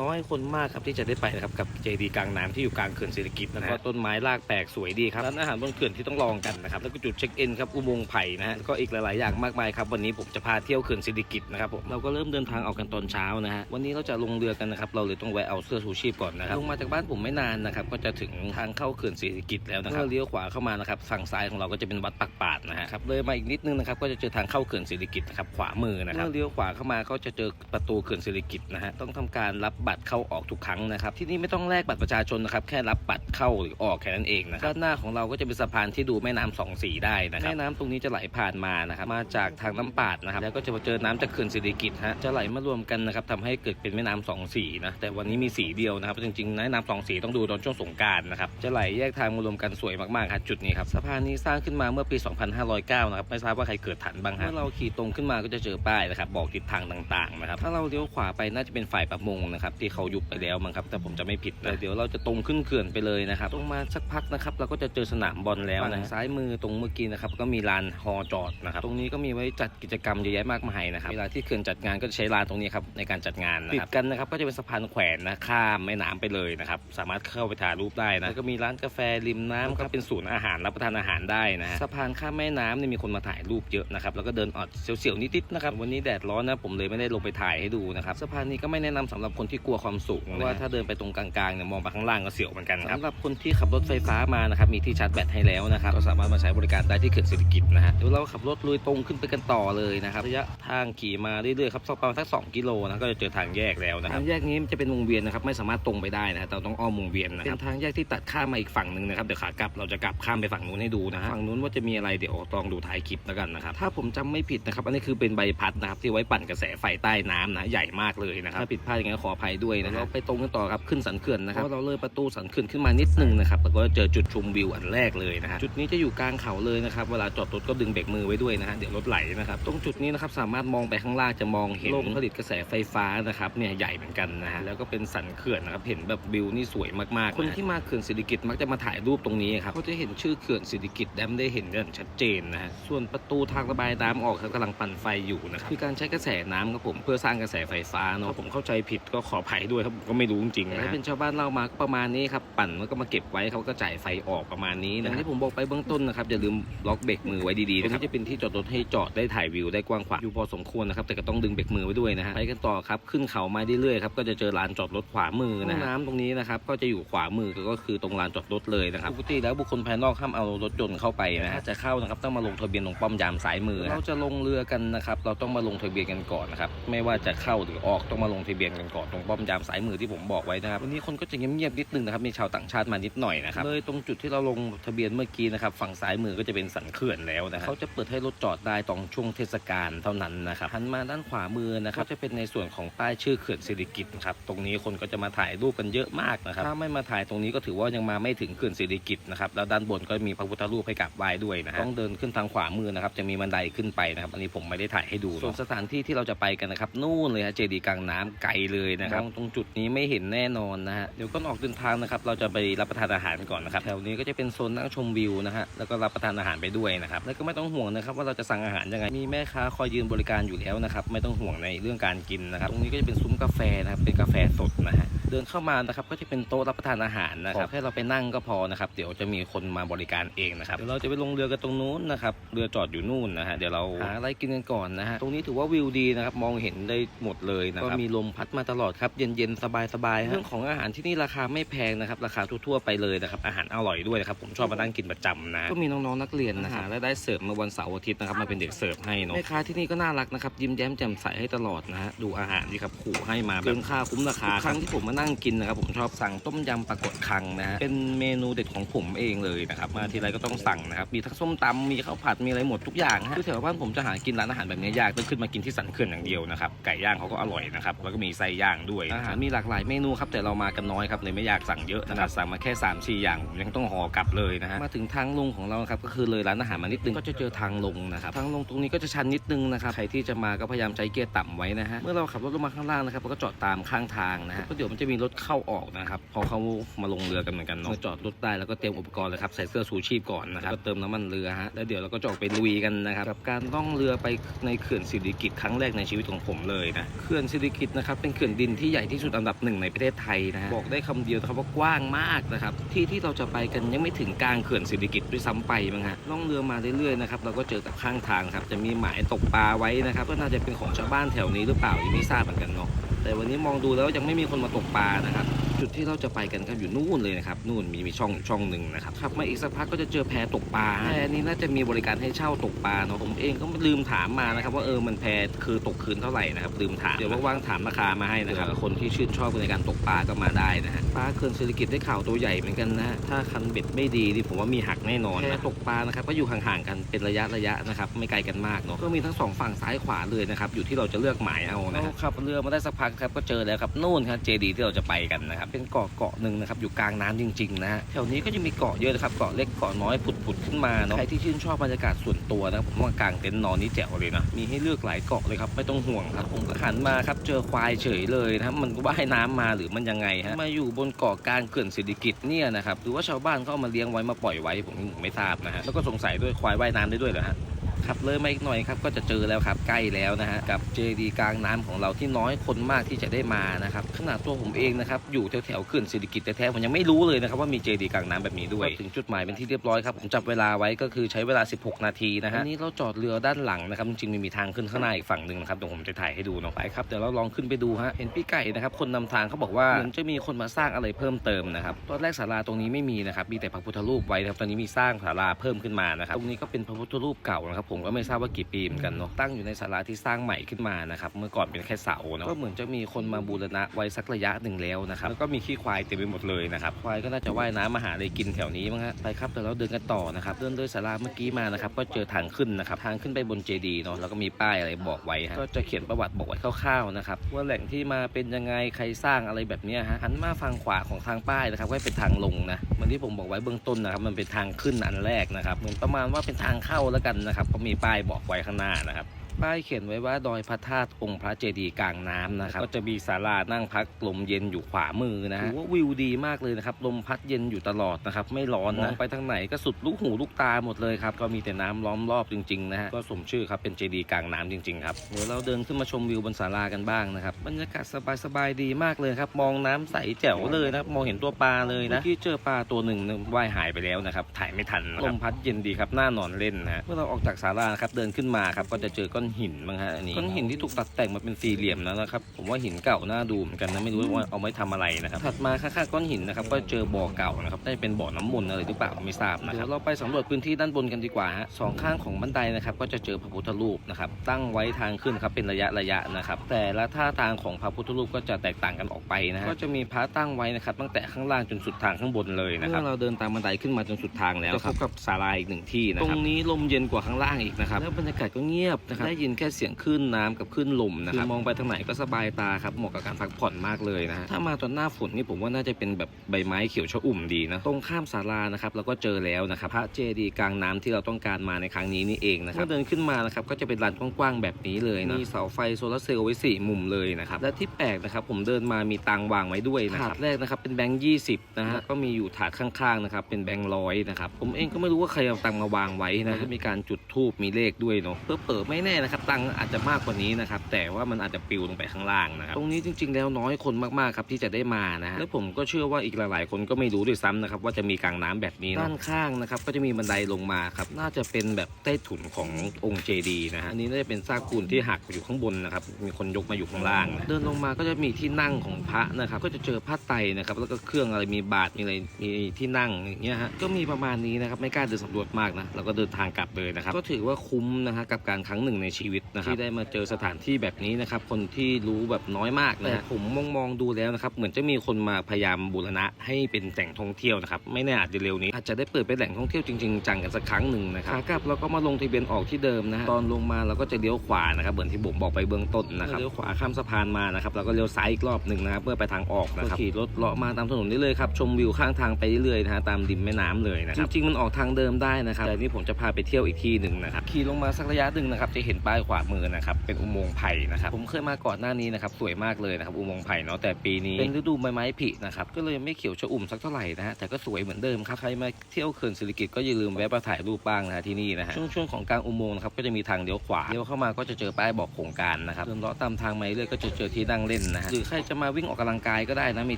น้อยคนมากครับที่จะได้ไปนะครับกับเจดีกลางน้ำที่อยู่กลางเขื่อนเศรษฐกิจนะฮะก็ต้นไม้รากแปลกสวยดีครับร้านอาหารบนเขื่อนที่ต้องลองกันนะครับแล้วก็จุดเช็คอินครับอุโมงค์ไผ่นะฮะแล้วก็อีกหลายๆอย่างมากมายครับวันนี้ผมจะพาเที่ยวเขื่อนเศรษฐกิจนะครับผมเราก็เริ่มเดินทางออกกันตอนเช้านะฮะวันนี้เราจะลงเรือกันนะครับเราเลยต้องแวะเอาเสื้อชูชีพก่อนนะครับลงมาจากบ้านผมไม่นานนะครับก็จะถึงทางเข้าเขื่อนเศรษฐกิจแล้วนะครับเมื่อเลี้ยวขวาเข้ามานะครับฝั่งซ้ายของเราก็จะเป็นวัดปักปาดนะฮะครับเลยมาอีกนิดนึงนะครับก็จะเจอทางเข้าเขื่อนเศรษฐกิจนะครับขวามือนะครับเมื่อเลี้ยวขวาเข้ามาก็จะเจอประตูเขื่อนเศรษฐกิจนะฮะต้องทำการรับบัตรเข้าออกทุกครั้งนะครับ ที่นี่ไม่ต้องแลกบัตรประชาชนนะครับ แค่รับบัตรเข้าหรือออกแค่นั้นเองนะครับด้านหน้าของเราก็จะเป็นสะพานที่ดูแม่น้ำสองสีได้นะครับ แม่น้ำตรงนี้จะไหลผ่านมานะครับ มาจากทางน้ำปาดนะครับ แล้วก็จะมาเจอน้ำจากเขื่อนเศรษฐกิจฮะ จะไหลมารวมกันนะครับทำให้เกิดเป็นแม่น้ำสองสีนะ แต่วันนี้มีสีเดียวนะครับ จริงๆแม่น้ำสองสีต้องดูตอนช่วงสงกรารนะครับ จะไหลแยกทางมารวมกันสวยมากๆครับจุดนี้ครับ สะพานนี้สร้างขึ้นมาเมื่อปี 2509 นะครับ ไม่ทราบว่าใครเกิดทันบ้างฮะเมื่อเราขี่ตรงขึ้นมาก็จะเจอป้ายนะครับ บอกทิศทางต่างๆนะครับ ถ้าเราเลี้ยวขวาไปน่าจะเป็นฝ่ายประมงนะครับที่เขายุบไปแล้วมั้งครับแต่ผมจะไม่ผิดนะเดี๋ยวเราจะตรงขึ้นเขื่อนไปเลยนะครับตรงมาสักพักนะครับเราก็จะเจอสนามบอลแล้วนะซ้ายมือตรงเมื่อกี้นะครับก็มีลานฮอจอดนะครับตรงนี้ก็มีไว้จัดกิจกรรมเยอะแยะมากมายนะครับเวลาที่เขื่อนจัดงานก็จะใช้ลานตรงนี้ครับในการจัดงานนะครับติดกันนะครับก็จะเป็นสะพานแขวนนะข้ามแม่น้ำไปเลยนะครับสามารถเข้าไปถ่ายรูปได้นะแล้วก็มีร้านกาแฟริมน้ำก็เป็นศูนย์อาหารรับประทานอาหารได้นะฮะสะพานข้ามแม่น้ำเนี่ยมีคนมาถ่ายรูปเยอะนะครับแล้วก็เดินออดเสียวๆนิดๆนะครับวันนี้แดดร้อนนะผมเลยไม่ได้ลงไปถ่ายให้ดูนะครับสะพานนี้ก็ไม่แนะนำสำหรับคนที่กลัวความสูงนะเพราะว่าถ้าเดินไปตรงกลางๆเนี่ยมองไปข้างล่างก็เสียวเหมือนกันครับสำหรับคนที่ขับรถไฟฟ้ามานะครับมีที่ชาร์จแบตให้แล้วนะครับก็สามารถมาใช้บริการได้ที่เขื่อนเศรษฐกิจนะฮะเดี๋ยวเราขับรถลุยตรงขึ้นไปกันต่อเลยนะครับระยะทางขี่มาเรื่อยๆครับสักประมาณสัก2กิโลนะก็จะเจอทางแยกแล้วนะครับทางแยกนี้มันจะเป็นวงเวียนนะครับไม่สามารถตรงไปได้นะฮะเราต้องอ้อมวงเวียนนะครับเป็นทางแยกที่ตัดข้ามมาอีกฝั่งหนึ่งนะครับเดี๋ยวขากลับเราจะกลับข้ามไปฝั่งนู้นให้ดูนะฮะฝั่งนู้นว่าจะมีอะไรเดี๋ยวลองดูท้ายคลิปแล้วกันนะครับถ้าผมจำไม่ผิดนะครับอันนี้คือเป็นใบพัดนะครับที่ไว้ปั่นกระแสไฟใต้น้ำนะใหญ่มากเลยนะครับถ้าผิดพลาดอย่างนี้นขออภัยด้วยนะครับเราไปตรงกันต่อครับขึ้นสันเขื่อนนะครับเพราะเราเลยประตูสันเขื่อนขึ้นมานิดนึงนะครับแล้วก็เจอจุดชมวิวอันแรกเลยนะฮะจุดนี้จะอยู่กลางเขาเลยนะครับเวลาจอดรถก็ดึงเบรกมือไว้ด้วยนะฮะเดี๋ยวรถไหลนะครับตรงจุดนี้นะครับสามารถมองไปข้างล่างจะมองเห็นโรงผลิตกระแสไฟฟ้านะครับเนี่ยใหญ่เหมือนกันนะฮะแล้วก็เป็นสันเขื่อนนะครับเห็นแบบวิวนี่สวยมากๆคนที่มาเขื่อนสิริกิตมักจะมาถ่ายรูปตรงนี้ครับเขาจะเห็นชื่อเขื่อนสิริกิตแดมได้เห็นกันชัดเจนนะฮะส่วนประตูทางระบายน้ำออกครับกำลังปั่นไฟอยู่นะครับคือการใช้กระแสน้ำครับผมเพื่อสร้างกระแสไฟฟ้าเนาะถ้าผมเข้าใจผิดก็ขออภัยด้วยครับผมก็ไม่รู้จริงๆนะฮะ เป็นชาวบ้านเล่ามาก็ประมาณนี้ครับปั่นแล้วก็มาเก็บไว้เขาก็จ่ายไฟออกประมาณนี้นะอย่างที่ผมบอกไปเบื้องต้นนะครับอย่าลืมล็อกเบรกมือไว้ดีๆนะครับจะเป็นที่จอดรถให้จอดได้ถ่ายวิวได้กว้างขวางอยู่พอสมควรนะครับแต่ก็ต้องดึงเบรกมือไว้ด้วยนะฮะไปกันต่อครับขึ้นเขามาเรื่อยๆครับก็จะเจอลานจอดรถขวามือนะฮะน้ำตรงนี้นะครับก็จะอยู่ขวามือก็คือตรงลานจอดรถเลยนะครับปกติแล้วบุคคลภายนอกห้ามเอารถยนต์เข้าไปนะฮะจะเข้านะครับต้องมาลงทะเบียนตรงป้อมยามซ้ายมือเราจะลงเรือกันนะครับเราต้องมาลงทะเบียนกันก่อนนะครับไม่ว่าจะเข้าหรือออกต้องมาลงทะเบียนกันก่อนตรงป้อมยามซ้ายมือที่ผมบอกไว้นะครับวันนี้คนก็จะเงียบๆนิดนึงนะครับมีชาวต่างชาติมานิดหน่อยนะครับเลยตรงจุดที่เราลงทะเบียนเมื่อกี้นะครับฝั่งซ้ายมือก็จะเป็นสันเขื่อนแล้วนะครับเขาจะเปิดให้รถจอดได้ตรงช่วงเทศกาลเท่านั้นนะครับหันมาด้านขวามือนะครับจะเป็นในส่วนของป้ายชื่อเขื่อนสิริกิตครับตรงนี้คนก็จะมาถ่ายรูปกันเยอะมากนะครับถ้าไม่มาถ่ายตรงนี้ก็ถือว่ายังมาไม่ถึงเขื่อนสิริกิตนะครับแล้วด้านบนก็มีพระพุทธรูปให้กราบไหว้ด้วยนะฮะต้องเดินขึ้นทางขวามือนะครับจะมีบันไดขึ้นไปนะครับอันนี้ผมไม่ได้ถ่ายให้ดูส่วนสถานที่ที่เราจะไปกันนะครับนู่นเลยฮะเจดีย์กลางน้ำไกลเลยนะครับตรงจุดนี้ไม่เห็นแน่นอนนะฮะเดี๋ยวก็ออกเดินทางนะครับ เราจะไปรับประทานอาหารก่อนนะครับแถวนี้ก็จะเป็นโซนนั่งชมวิวนะฮะแล้วก็รับประทานอาหารไปด้วยนะครับแล้วก็ไม่ต้องห่วงนะครับว่าเราจะสั่งอาหารยังไงมีแม่ค้าคอยยืนบริการอยู่แล้วนะครับไม่ต้องห่วงในเรื่องการกินนะครับตรงนี้ก็จะเป็นซุ้มกาแฟนะครับเป็นกาแฟสดนะฮะ เดินเข้ามานะครับก็จะเป็นโต๊ะรับประทานอาหารนะครับแค่เราไปนั่งก็พอนะครับเดี๋ยวจะมีคนมาบริการเองนะครับเดี๋ยวเราจะไปลงเรือกันตรงนู้นนะครับเรือจอดอยู่นู่นนะฮะเดี๋ยวเราหาอะไรกินกันก่อนนะฮะตรงนี้ถือว่าวิวดีนะครับมองเห็นได้หมดเลยนะครับก็มีลมพัดมาตลอดครับเย็นๆสบายๆเรื่องของอาหารที่นี่ราคาไม่แพงนะครับราคาทั่วๆไปเลยนะครับอาหารอร่อยด้วยนะครับผมชอบมานั่งกินประจำนะก็มีน้องๆนักเรียนนะฮะและได้เสิร์ฟมาวันเสาร์อาทิตย์นะครับมาเป็นเด็กเสิร์ฟให้เนาะแม่ค้าที่นี่ก็น่ารักนะครับยิ้มแย้มแจ่มใสให้ตลอดนะฮะดูอาหารที่ครับขู่ให้มาแบบเกินค่าคุ้มราคาครั้งที่ผมมานั่งั่งกินนะครับผมชอบสั่งต้มยำปลากดคังนะฮะเป็นเมนูเด็ดของผมเองเลยนะครับมาทีไรก็ต้องสั่งนะครับมีทั้งส้มตำมีข้าวผัดมีอะไรหมดทุกอย่างฮะคือแถวบ้านผมจะหากินร้านอาหารแบบนี้ยากต้องขึ้นมากินที่สันเขื่อนอย่างเดียวนะครับไก่ย่างเขาก็อร่อยนะครับแล้วก็มีไส้ย่างด้วยอาหารมีหลากหลายเมนูครับแต่เรามากันน้อยครับเลยไม่อยากสั่งเยอะนะครับสั่งมาแค่3ามสี่อย่างผมยังต้องห่อกลับเลยนะฮะมาถึงทางลงของเราครับก็คือเลยร้านอาหารมานิดนึงก็จะเจอทางลงนะครับทางลงตรงนี้ก็จะชันนิดนึงนะครับใครที่จะมาก็พยายามใช้เกียร์ต่ำไว้นะฮะเมื่อเราขับรถลงมาข้างล่างนะครับเราก็จอดตามข้างทางนะฮะก็เดี๋ยวมันจะมีมีรถเข้าออกนะครับพอเขามาลงเรือกันเหมือนกันเนาะมาจอดรถได้แล้วก็เตรียมอุปกรณ์เลยครับใส่เสื้อชูชีพก่อนนะครับแล้วก็เติมน้ำมันเรือฮะแล้วเดี๋ยวเราก็จะออกไปลุยกันนะครับกับการล่องเรือไปในเขื่อนสิริกิติ์ครั้งแรกในชีวิตของผมเลยนะเขื่อนสิริกิติ์นะครับเป็นเขื่อนดินที่ใหญ่ที่สุดอันดับหนึ่งในประเทศไทยนะฮะบอกได้คำเดียวนะครับว่ากว้างมากนะครับที่ที่เราจะไปกันยังไม่ถึงกลางเขื่อนสิริกิติ์ด้วยซ้ำไปมั้งฮะล่องเรือมาเรื่อยๆนะครับเราก็เจอกับข้างทางครับจะมีหมายตกปลาไว้นะครับก็น่าจะเป็นของชาวบ้านแถวนี้หรือเปล่ายังไม่ทราบเหมือนกันเนาะ แต่วันนี้มองดูแล้วยังไม่มีคนมาตกปลานะครับ จุดที่เราจะไปกันครับอยู่นู่นเลยนะครับนู่นมีมีช่องอยู่ช่องหนึ่งนะครับขับมาอีกสักพักก็จะเจอแพตกปลาแพนี้น่าจะมีบริการให้เช่าตกปลาเนาะผมเองก็ลืมถามมานะครับว่าเออมันแพคือตกคืนเท่าไหร่นะครับลืมถามเดี๋ยวว่างๆถามราคามาให้นะครับคนที่ชื่นชอบในการตกปลาก็มาได้นะฮะปลาเขื่อนเศรษฐกิจได้ข่าวตัวใหญ่เหมือนกันนะฮะถ้าคันเบ็ดไม่ดีนี่ผมว่ามีหักแน่นอนนะตกปลานะครับก็อยู่ห่างๆกันเป็นระยะระยะนะครับไม่ไกลกันมากเนาะก็มีทั้งสองฝั่งซ้ายขวาเลยนะครับอยู่ที่เราจะเลือกหมายเอานะขับเรือมาได้สักพักครับก็เจอแล้วครับนู่นครับเจดีที่เราจะไปกันนะครับเป็นเกาะเกาะหนึ่งนะครับอยู่กลางน้ำจริงๆนะฮะแถวนี้ก็จะมีเกาะเยอะนะครับเกาะเล็กเกาะน้อยผุดๆขึ้นมาเนาะใครที่ชื่นชอบบรรยากาศส่วนตัวนะครับผมว่ากลางเต็นท์นอนนี่แจ๋วเลยนะมีให้เลือกหลายเกาะเลยครับไม่ต้องห่วงครับผมก็หันมาครับเจอควายเฉยเลยนะครับมันว่ายน้ำมาหรือมันยังไงฮะมาอยู่บนเกาะกลางเขื่อนสิริกิติ์เนี่ยนะครับหรือว่าชาวบ้านเขาเอามาเลี้ยงไว้มาปล่อยไว้ผมผมไม่ทราบนะฮะแล้วก็สงสัยด้วยควายว่ายน้ำได้ด้วยเหรอฮะ ครับเลยมาอีกหน่อยครับก็จะเจอแล้วครับใกล้แล้วนะฮะกับเจดีกลางน้ำของเราที่น้อยคนมากที่จะได้มานะครับขนาดตัวผมเองนะครับอยู่แถวแถวๆเขื่อนสิริกิติ์แท้ๆผมยังไม่รู้เลยนะครับว่ามีเจดีกลางน้ำแบบนี้ด้วยถึงจุดหมายเป็นที่เรียบร้อยครับผมจับเวลาไว้ก็คือใช้เวลา 16 นาทีนะฮะอันนี้เราจอดเรือด้านหลังนะครับจริงๆมันมีทางขึ้นข้างหน้าอีกฝั่งหนึ่งนะครับเดี๋ยวผมจะถ่ายให้ดูเนาะไปครับเดี๋ยวเราลองขึ้นไปดูฮะเห็นพี่ไก่นะครับคนนำทางเขาบอกว่าเหมือนจะมีคนมาสร้างอะไรเพิ่มเติมนะครับตอนแรกศาลาตรงนี้ไม่มีนะครับมีแต่พระพุทธรูปไว้นะครับตอนนี้มีสร้างศาลาเพิ่มขึ้นมานะครับตรงนี้ก็เป็นพระพุทธรูปเก่านะครับผมก็ไม่ทราบว่ากี่ปีเหมือนกันเนาะตั้งอยู่ในศาลาที่สร้างใหม่ขึ้นมานะครับเมื่อก่อนเป็นแค่เสาเนาะก็เหมือนจะมีคนมาบูรณะไว้สักระยะหนึ่งแล้วนะครับแล้วก็มีขี้ควายเต็มไปหมดเลยนะครับควายก็น่าจะว่ายน้ำมาหาอะไรกินแถวนี้มั้งฮะไปครับเดี๋ยวเราเดินกันต่อนะครับเดินเลยศาลาเมื่อกี้มานะครับก็เจอทางขึ้นนะครับทางขึ้นไปบนเจดีย์เนาะแล้วก็มีป้ายอะไรบอกไว้ฮะก็จะเขียนประวัติบอกไว้คร่าวๆนะครับว่าแหล่งที่มาเป็นยังไงใครสร้างอะไรแบบเนี้ยฮะหันมาฝั่งขวาของทางป้ายนะครับก็เป็นทางลงนะเหมือนที่ผมบอกไว้เบื้องต้นนะครับมันเป็นทางขึ้นอันแรกนะครับเหมือนประมาณว่าเป็นทางเข้าแล้วกันนะครับก็มีป้ายบอกไว้ข้างหน้านะครับ ป้ายเขียนไว้ว่าดอยพระธาตุองค์พระเจดีย์กลางน้ำนะครับ ก็จะมีศาลานั่งพักลมเย็นอยู่ขวามือนะฮะถือว่าวิวดีมากเลยนะครับ ลมพัดเย็นอยู่ตลอดนะครับ ไม่ร้อนนะ ไปทางไหนก็สุดลูกหูลูกตาหมดเลยครับ ก็มีแต่น้ำล้อมรอบจริงๆนะฮะ ก็สมชื่อครับเป็นเจดีย์กลางน้ำจริงๆครับ เดี๋ยวเราเดินขึ้นมาชมวิวบนศาลากันบ้างนะครับ บรรยากาศสบายๆดีมากเลยครับ มองน้ำใสแจ๋วเลยนะครับ มองเห็นตัวปลาเลยนะ ที่เจอปลาตัวหนึ่งว่ายหายไปแล้วนะครับ ถ่ายไม่ทันนะครับลมพัดเย็นดีครับ น่านอนเล่นนะฮะเมื่อเราออกจากศาลานะครับ เดินขึ้นมาครับ ก็จะเจอก้อนหินบ้างฮะอันนี้ก้อนหินที่ถูกตัดแต่งมาเป็นสี่เหลี่ยมแล้วนะครับ ผมว่าหินเก่าน่าดูเหมือนกันนะไม่รู้ว่าเอาไว้ทำอะไรนะครับถัดมาข้างๆก้อนหินนะครับก็เจอบ่อเก่านะครับได้เป็นบ่อน้ำมนต์อะไรหรือเปล่าไม่ทราบนะครับเดี๋ยวเราไปสำรวจพื้นที่ด้านบนกันดีกว่าฮะสองข้างของบันไดนะครับก็จะเจอพระพุทธรูปนะครับตั้งไว้ทางขึ้นครับเป็นระยะระยะนะครับแต่ละท่าทางของพระพุทธรูปก็จะแตกต่างกันออกไปนะฮะก็จะมีพระตั้งไว้นะครับตั้งแต่ข้างล่างจนสุดทางข้างบนเลยนะครับเมื่อเราเดินตามบันไดขึ้นมาจนสุดทางแล้วจะพบกับศาลาอีกหนึ่งที่นะครับตรงนี้ลมเย็นกว่าข้างล่างอีกนะครับแล้วบรรยากาศก็เงียบนะครับได้ยินแค่เสียงคลื่นน้ำกับคลื่นลมนะครับมองไปทางไหนก็สบายตาครับเหมาะกับการพักผ่อนมากเลยนะฮะถ้ามาตอนหน้าฝนนี่ผมว่าน่าจะเป็นแบบใบไม้เขียวชอุ่มดีนะตรงข้ามศาลานะครับเราก็เจอแล้วนะครับพระเจดีย์กลางน้ำที่เราต้องการมาในครั้งนี้นี่เองนะครับเมื่อเดินขึ้นมานะครับก็จะเป็นลานกว้างๆแบบนี้เลยนะมีเสาไฟโซลาร์เซลล์ไว้สี่มุมเลยนะครับและที่แปลกนะครับผมเดินมามีตังวางไว้ด้วยนะครับถาดแรกนะครับเป็นแบงค์ยี่สิบนะฮะก็มีอยู่ถาดข้างๆนะครับเป็นแบงค์ร้อยนะครับผมเองก็ไม่รู้ว่าใครเอาตังค์มาวางไว้นะก็มีการจุดธูปมีเลขด้วยเนาะเพื่อเปิดไม่แน่นะครับตังค์อาจจะมากกว่านี้นะครับแต่ว่ามันอาจจะปลิวลงไปข้างล่างนะครับตรงนี้จริง ๆ แล้วน้อยคนมากๆครับที่จะได้มานะฮะและผมก็เชื่อว่าอีกหลายๆ คนก็ไม่รู้ด้วยซ้ำนะครับว่าจะมีกลางน้ำแบบนี้เนอะด้านข้างนะครับก็จะมีบันไดลงมาครับน่าจะเป็นแบบใต้ถุนขององค์เจดีย์นะฮะอันนี้น่าจะเป็นซากปูนที่หักอยู่ข้างบนนะครับมีคนยกมาอยู่ข้างล่างนะเดินลงมาก็จะมีที่นั่งของพระนะครับก็จะเจอผ้าไตรนะครับแล้วก็เครื่องอะไรมีบาทมีอะไรมีที่นั่งอย่างเงี้ยฮะก็มีประมาณนี้นะครับไม่กล้าเดินสำรวจมากนะเราก็เดินทางกลับเลยนะครับก็ถือว่าคุ้มนะฮะกับการครั้งหนึ่งในชีวิตนะครับที่ได้มาเจอสถานที่แบบนี้นะครับ คนที่รู้แบบน้อยมากนะฮะผมมองมองๆดูแล้วนะครับ เหมือนจะมีคนมาพยายามบูรณะให้เป็นแหล่งท่องเที่ยวนะครับ ไม่แน่อาจจะเร็วนี้ อาจจะได้เปิดเป็นแหล่งท่องเที่ยวจริงๆจังกันสักครั้งหนึ่งนะครับขากลับเราก็มาลงทะเบียนออกที่เดิมนะฮะตอนลงมาเราก็จะเลี้ยวขวานะครับเหมือนที่ผมบอกไปเบื้องต้นนะครับเลี้ยวขวาข้ามสะพานมานะครับแล้วก็เลี้ยวซ้ายอีกรอบหนึ่งนะครับเพื่อไปทางออกนะครับขี่รถเลาะมาตามถนนนี้เลยครับชมวิวข้างทางไปเรื่อยๆนะฮะตามริมแม่น้ำเลยนะครับจริงๆมันออกทางเดิมได้นะครับแต่นี่ผมจะพาไปเที่ยวอีกที่หนึ่งนะครับขี่ลงมาสักระยะหนึ่งนะครับจะเห็นป้ายขวามือนะครับเป็นอุโมงค์ไผ่นะครับผมเคยมาก่อนหน้านี้นะครับสวยมากเลยนะครับอุโมงค์ไผ่เนาะแต่ปีนี้เป็นฤดูใบไม้ผลินะครับก็เลยไม่เขียวชอุ่มสักเท่าไหร่นะฮะแต่ก็สวยเหมือนเดิมครับใครมาเที่ยวเขื่อนศิริกิตก็อย่าลืมแวะมาถ่ายรูปบ้างนะฮะที่นี่นะฮะช่วงช่วงของกลางอุโมงค์นะครับก็จะมีทางเลี้ยวขวาเลี้ยวเข้ามาก็จะเจอป้ายบอกโครงการนะครับเดินเลาะตามทางมาเรื่อยก็จะเจอที่นั่งเล่นนะฮะหรือใครจะมาวิ่งออกกำลังกายก็ได้นะมี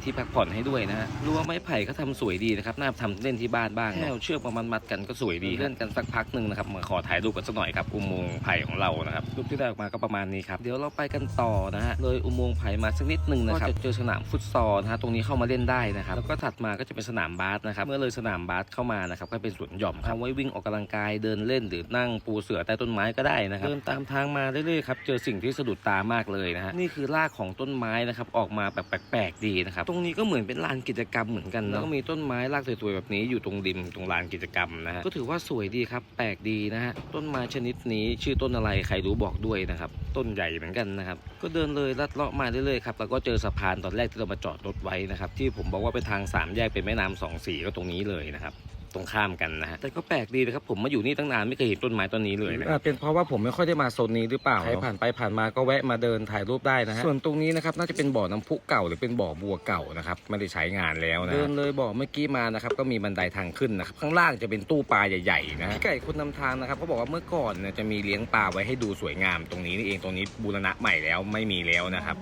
ที่พักผ่อนให้ด้วยนะฮะรั้วไม้ไผ่ก็ทำสวยดีนะครับน่าทำเล่นที่บ้านบ้างแค่เชือกมามัดกันก็สวยดีเล่นกันสักพักหนึ่งนะครับมาขอถ่ายรูปกันสักหน่อยครับอุโมงค์ไผ่ของเรานะครับรูปที่ได้ออกมาก็ประมาณนี้ครับ เดี๋ยวเราไปกันต่อนะฮะเลยอุโมงค์ไผ่มาสักนิดหนึ่งนะครับก็จะเจอสนามฟุตซอลนะฮะตรงนี้เข้ามาเล่นได้นะครับแล้วก็ถัดมาก็จะเป็นสนามบาสนะครับเมื่อเลยสนามบาสเข้ามานะครับก็เป็นสวนหย่อมครับไว้วิ่งออกกำลังกายเดินเล่นหรือนั่งปูเสือใต้ต้นไม้ก็ได้นะครับเดินตามทางมาเรื่อยๆครับเจอสิ่งที่สะดุดตามากเลยนะฮะนี่คือรากของต้นไม้นะครับออกมาแบบแปลกๆดีนะครับตรงนี้ก็เหมือนเป็นลานกิจกรรมเหมือนกันนะก็มีต้นไม้รากสวยๆแบบนี้อยู่ตรงริมตรงลานกิจกรรมนะฮะก็ถือว่าสวยดีครับแปลกดีนะฮะต้นไม้ชนิดนี้ชื่อต้นอะไรใครรู้บอกด้วยนะครับ ต้นใหญ่เหมือนกันนะครับ ก็เดินเลยลัดเลาะมาเรื่อยๆครับแล้วก็เจอสะพานตอนแรกที่เรามาจอดรถไว้นะครับ ที่ผมบอกว่าเป็นทางสามแยกเป็นแม่น้ำสองสีก็ตรงนี้เลยนะครับ ตรงข้ามกันนะฮะแต่ก็แปลกดีนะครับผมมาอยู่นี่ตั้งนานไม่เคยเห็นต้นไม้ต้นนี้เลยนะอาจเป็นเพราะว่าผมไม่ค่อยได้มาโซนนี้หรือเปล่าใครผ่านไปผ่านมาก็แวะมาเดินถ่ายรูปได้นะฮะส่วนตรงนี้นะครับน่าจะเป็นบ่อน้ำพุเก่าหรือเป็นบ่อบัวเก่านะครับไม่ได้ใช้งานแล้วนะเดินเลยบ่อเมื่อกี้มานะครับก็มีบันไดทางขึ้นนะครับข้างล่างจะเป็นตู้ปลาใหญ่ๆนะพี่ไก่คนนำทางนะครับเขาบอกว่าเมื่อก่อนเนี่ยจะมีเลี้ยงปลาไว้ให้ดูสวยงามตรงนี้นี่เองตรงนี้บูรณะใหม่แล้วไม่มีแล้วนะครับ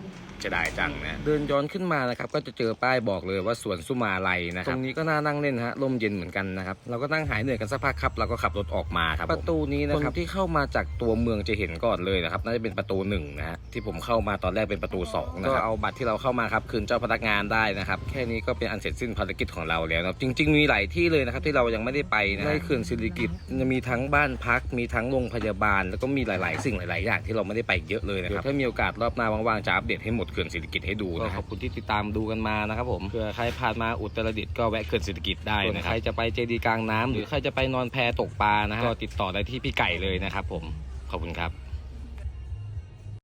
จะได้จังนะเดินย้อนขึ้นมานะครับก็จะเจอป้ายบอกเลยว่าสวนสุมาลัยนะครับตรงนี้ก็น่านั่งเล่นฮะลมเย็นเหมือนกันนะครับเราก็นั่งหายเหนื่อยกันสักพักครับเราก็ขับรถออกมาครับประตูนี้นะครับที่เข้ามาจากตัวเมืองจะเห็นก่อนเลยนะครับน่าจะเป็นประตูหนึ่งนะฮะที่ผมเข้ามาตอนแรกเป็นประตูสองนะครับก็เอาบัตรที่เราเข้ามาครับคืนเจ้าพนักงานได้นะครับแค่นี้ก็เป็นอันเสร็จสิ้นภารกิจของเราแล้วนะครับจริง ๆ มีหลายที่เลยนะครับที่เรายังไม่ได้ไปนะในเขื่อนศิริกิติ์จะมีทั้งบ้านพัก มีทั้งโรงพยาบาล แล้วก็มีหลาย ๆ สิ่งหลาย ๆ อย่างที่เราไม่ได้ไปเยอะเลยนะครับถ้ามีโอกาสรอบหน้าว่างๆจะอัปเดตให้หมดเขื่อนศิริกิติ์ให้ดูก็นะขคอรับบคุณที่ติดตามดูกันมานะครับผมเผื่อใครผ่านมาอุตรดิตถ์ก็แวะเขื่อนเศรษฐกิจได้นะครับใครจะไปเจดีย์กลางน้ำหรือใครจะไปนอนแพตกปลานะฮะก็ติดต่อได้ที่พี่ไก่เลยนะครับผมขอบคุณครับ